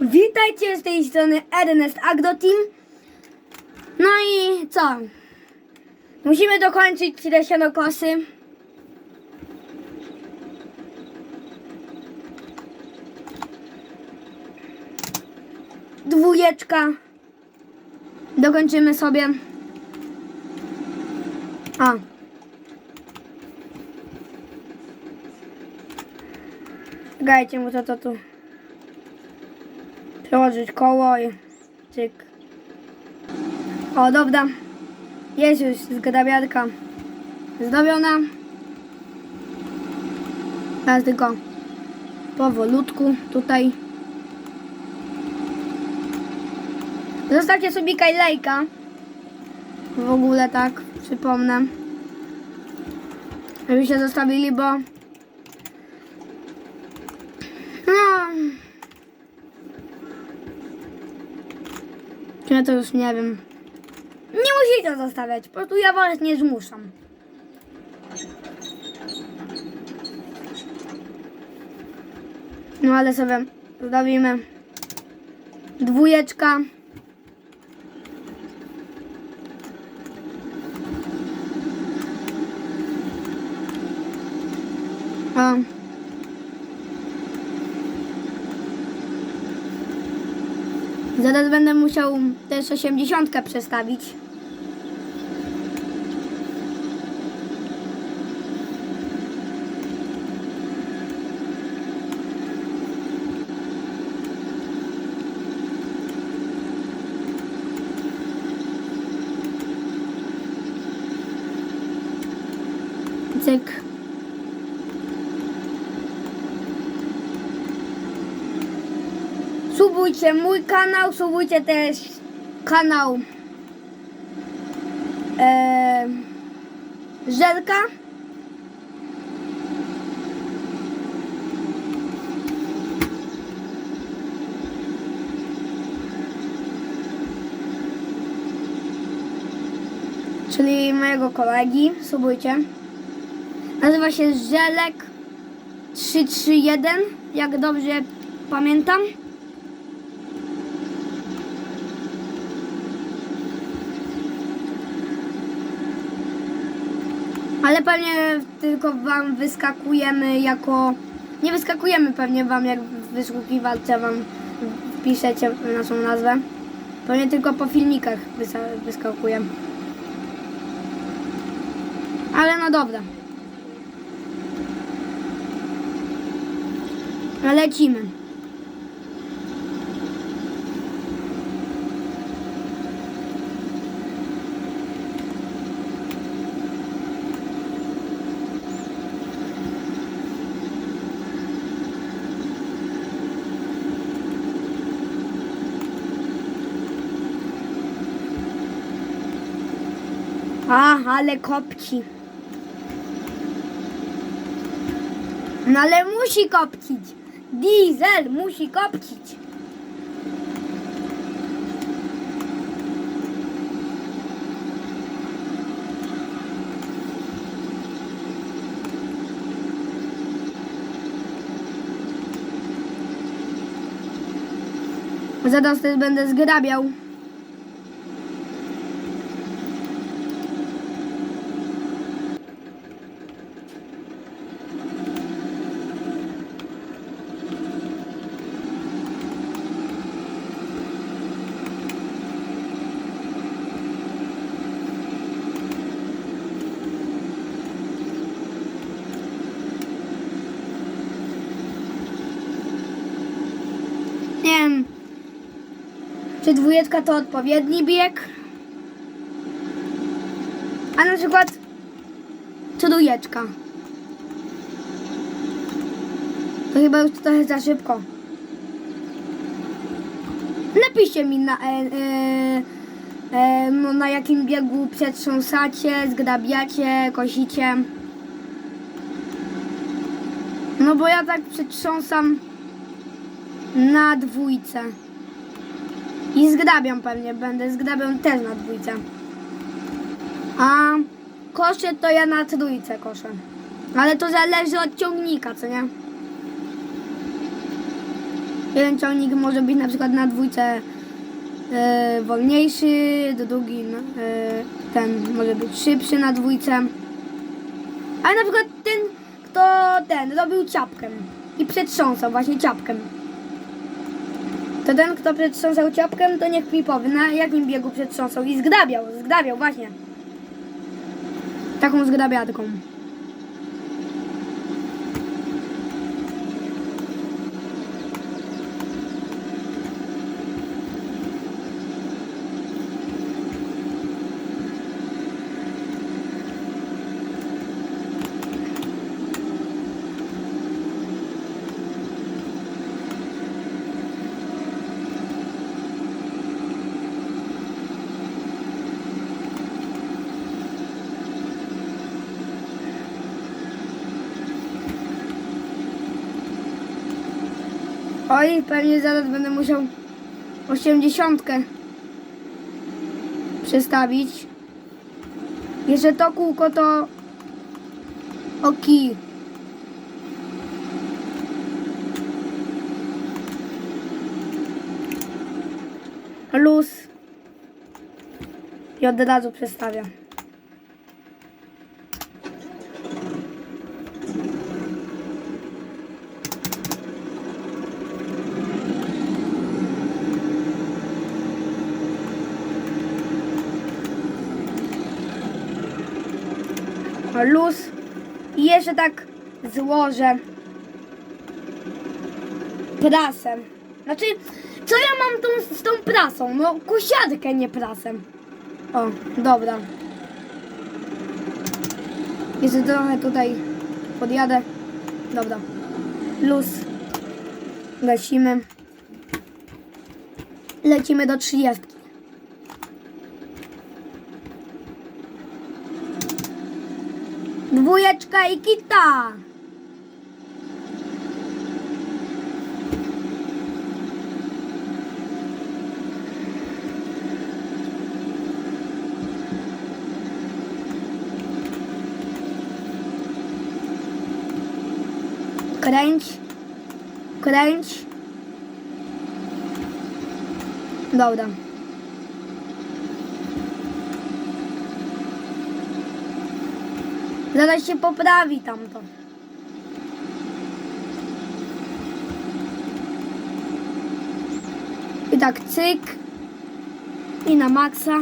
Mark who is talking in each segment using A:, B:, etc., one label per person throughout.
A: Witajcie z tej strony Ernest Agroteam. No i co? Musimy dokończyć te sianokosy. Dwójeczka. Dokończymy sobie. A. Gajcie mu to, to tu. Przełożyć koło i cyk. O, dobra. Jest już zgrabiarka zdobiona. Teraz tylko powolutku tutaj. Zostawcie subika i lajka. W ogóle tak, przypomnę. Żebyście zostawili, bo... No... Ja to już nie wiem. Nie musicie zostawiać, po prostu ja was nie zmuszam. No ale sobie zrobimy dwójeczka. O. Zaraz będę musiał też 80 przestawić. Cyk. Subujcie mój kanał, subujcie też kanał e, Żelka. Czyli mojego kolegi, subujcie. Nazywa się Żelek 331, jak dobrze pamiętam. Ale pewnie tylko wam wyskakujemy jako. Nie wyskakujemy pewnie wam jak w wyszukiwarce wam wpiszecie naszą nazwę. Pewnie tylko po filmikach wyskakujemy. Ale no dobra. Lecimy. A, ale kopci. No ale musi kopcić. Diesel musi kopcić. Zaraz też będę zgrabiał. Nie wiem, czy dwójeczka to odpowiedni bieg, a na przykład trójeczka. To chyba już trochę za szybko. Napiszcie mi na, e, e, e, no, na jakim biegu przetrząsacie, zgrabiacie, kosicie. No bo ja tak przetrząsam na dwójce. I zgrabiam pewnie, będę zgrabiał też na dwójce. A kosze to ja na trójce koszę. Ale to zależy od ciągnika, co nie? Jeden ciągnik może być na przykład na dwójce e, wolniejszy, drugi e, ten może być szybszy na dwójce. Ale na przykład ten, kto ten robił ciapkę i przetrząsał właśnie ciapkę. To ten, kto przetrząsał ciapkę, to niech mi powie, na jakim biegu przetrząsał i zgrabiał, zgrabiał właśnie. Taką zgrabiarką. Oj, pewnie zaraz będę musiał osiemdziesiątkę przestawić. Jeszcze to kółko to oki. Luz. I od razu przestawiam. Luz i jeszcze tak złożę prasem. Znaczy, co ja mam tą, z tą prasą? No, kosiarkę, nie prasem. O, dobra. Jeszcze trochę tutaj podjadę. Dobra. Luz. Lecimy. Lecimy do 30. Dwójeczka i kita. Kręć. Kręć. Dobra. Zaraz się poprawi tamto. I tak cyk. I na maksa.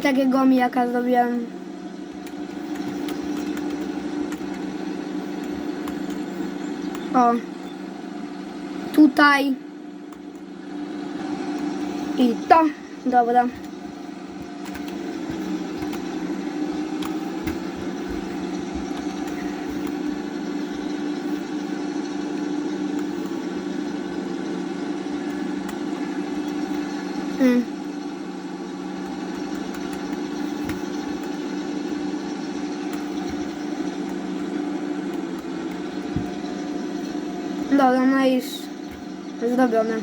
A: Tutaj takiego mijaka zrobiłem. O. Tutaj. I to. Dobra. Mm. Dobra, no i już zrobione.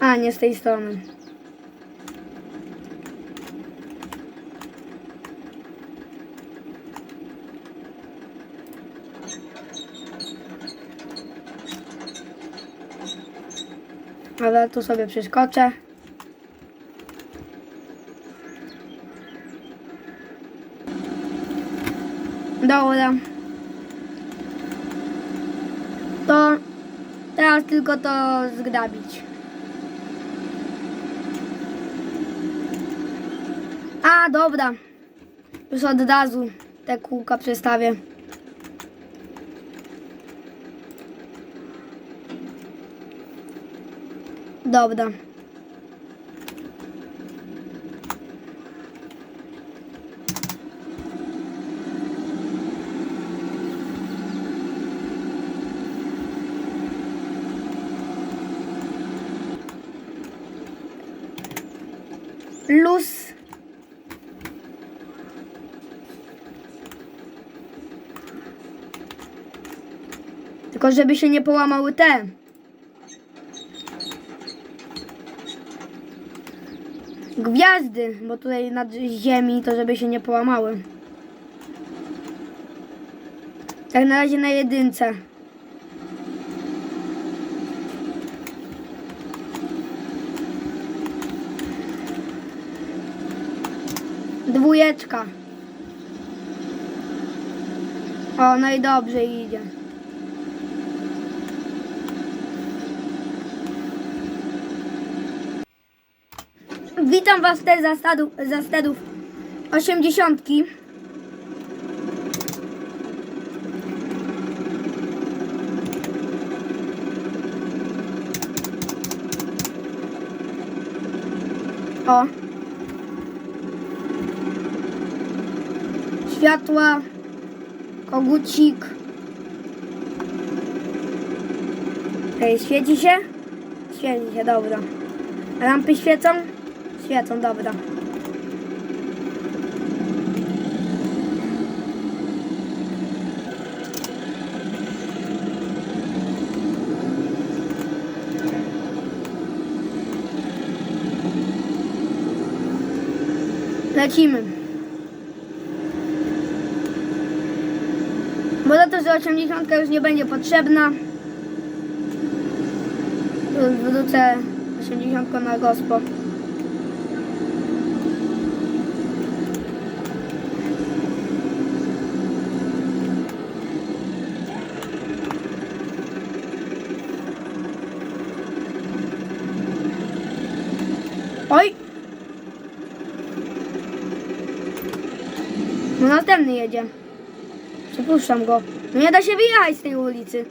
A: A, nie z tej strony. Ale tu sobie przeskoczę. Dobra. To teraz tylko to zgrabić. A, dobra. Już od razu te kółka przestawię. Dobra. Luz. Tylko żeby się nie połamały te. Gwiazdy, bo tutaj nad ziemi to żeby się nie połamały. Tak na razie na jedynce. Dwójeczka. O, no i dobrze idzie. Witam Was też za, stadu, za stadów 80. O. Światła. Kogucik. Ej, świeci się? Świeci się, dobra. Lampy świecą? Świecą, dobra. Lecimy. Bo za to, że 80 już nie będzie potrzebna. Wrócę 80 na gospo. Oj! No następny jedzie. Przepuszczam go. No nie da się wyjechać z tej ulicy.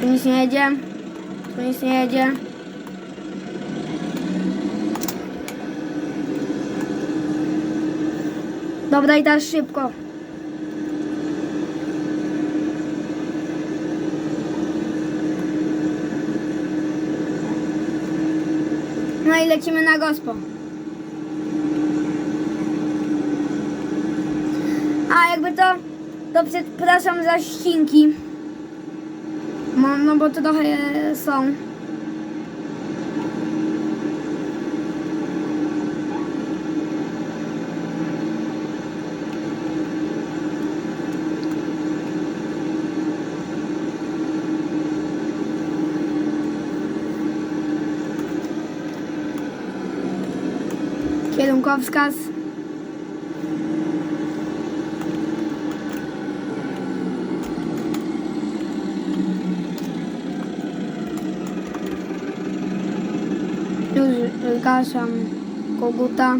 A: Tu nic nie jedzie. Tu nic nie jedzie. Dobra i teraz szybko. No i lecimy na gospo. A jakby to, to przepraszam za ścinki. No, no bo trochę są. Kierunkowskaz. Już zgaszam koguta,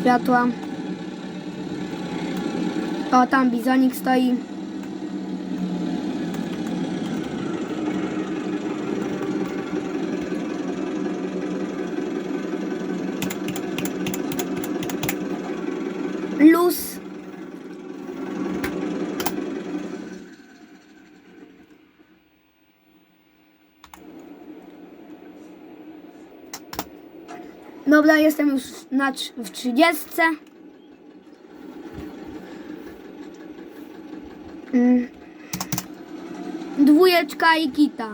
A: światła. O, tam bizonik stoi. Luz. Dobra, jestem już na, w 30. Mm. Dwójeczka i kita.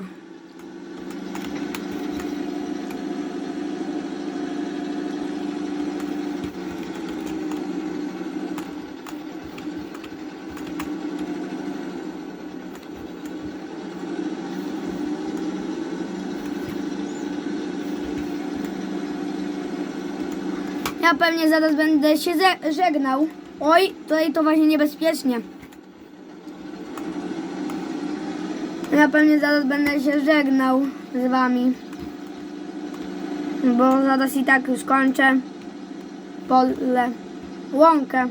A: Ja pewnie zaraz będę się żegnał. Oj, tutaj to właśnie niebezpiecznie. Ja pewnie zaraz będę się żegnał z wami. Bo zaraz i tak już kończę pole, łąkę.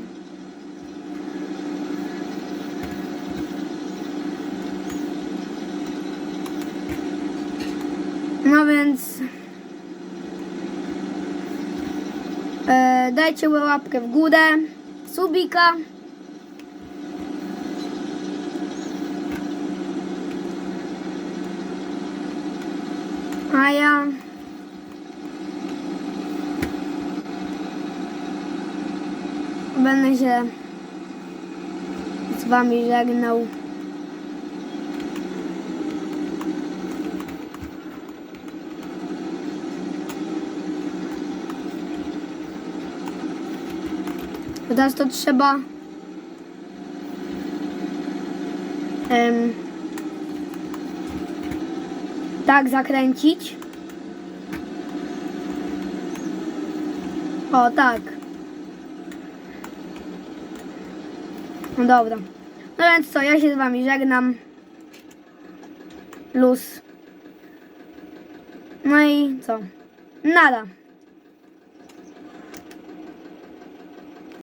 A: No więc e, dajcie łapkę w górę, subika. A ja... Będę się z wami żegnał. Bo Teraz to trzeba em, tak zakręcić. O, tak. No dobra. No więc co, ja się z wami żegnam. Luz. No i co? Nada.